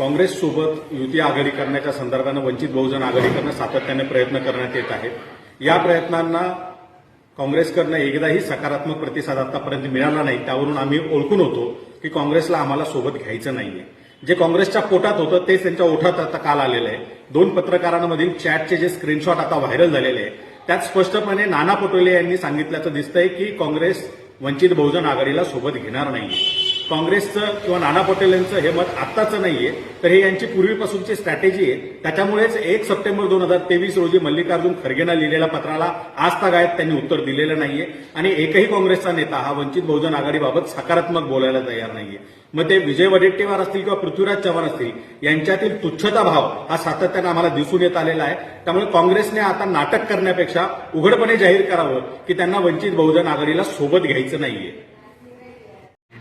काँग्रेससोबत युती आघाडी करण्याच्या संदर्भानं वंचित बहुजन आघाडी करणं सातत्याने प्रयत्न करण्यात येत आहेत. या प्रयत्नांना काँग्रेसकडनं एकदाही सकारात्मक प्रतिसाद आतापर्यंत मिळाला नाही. त्यावरून आम्ही ओळखून होतो की काँग्रेसला आम्हाला सोबत घ्यायचं नाहीये. जे काँग्रेसच्या पोटात होतं तेच त्यांच्या ओठात आता काल आलेलं आहे. दोन पत्रकारांमधील चॅटचे जे स्क्रीनशॉट आता व्हायरल झालेले आहे त्यात स्पष्टपणे नाना पटोले यांनी सांगितल्याचं दिसतंय की काँग्रेस वंचित बहुजन आघाडीला सोबत घेणार नाही काँग्रेसचं किंवा नाना पटेल यांचं हे मत आत्ताचं नाहीये तर हे यांची पूर्वीपासूनची स्ट्रॅटेजी आहे. त्याच्यामुळेच एक सप्टेंबर दोन हजार तेवीस रोजी मल्लिकार्जुन खरगेंना लिहिलेल्या पत्राला आज तागायत त्यांनी उत्तर दिलेलं नाहीये. आणि एकही काँग्रेसचा नेता हा वंचित बहुजन आघाडीबाबत सकारात्मक बोलायला तयार नाहीये. मग ते विजय वडेट्टीवार असतील किंवा पृथ्वीराज चव्हाण असतील यांच्यातील तुच्छता भाव हा सातत्यानं आम्हाला दिसून येत आलेला आहे. त्यामुळे काँग्रेसने आता नाटक करण्यापेक्षा उघडपणे जाहीर करावं की त्यांना वंचित बहुजन आघाडीला सोबत घ्यायचं नाहीये.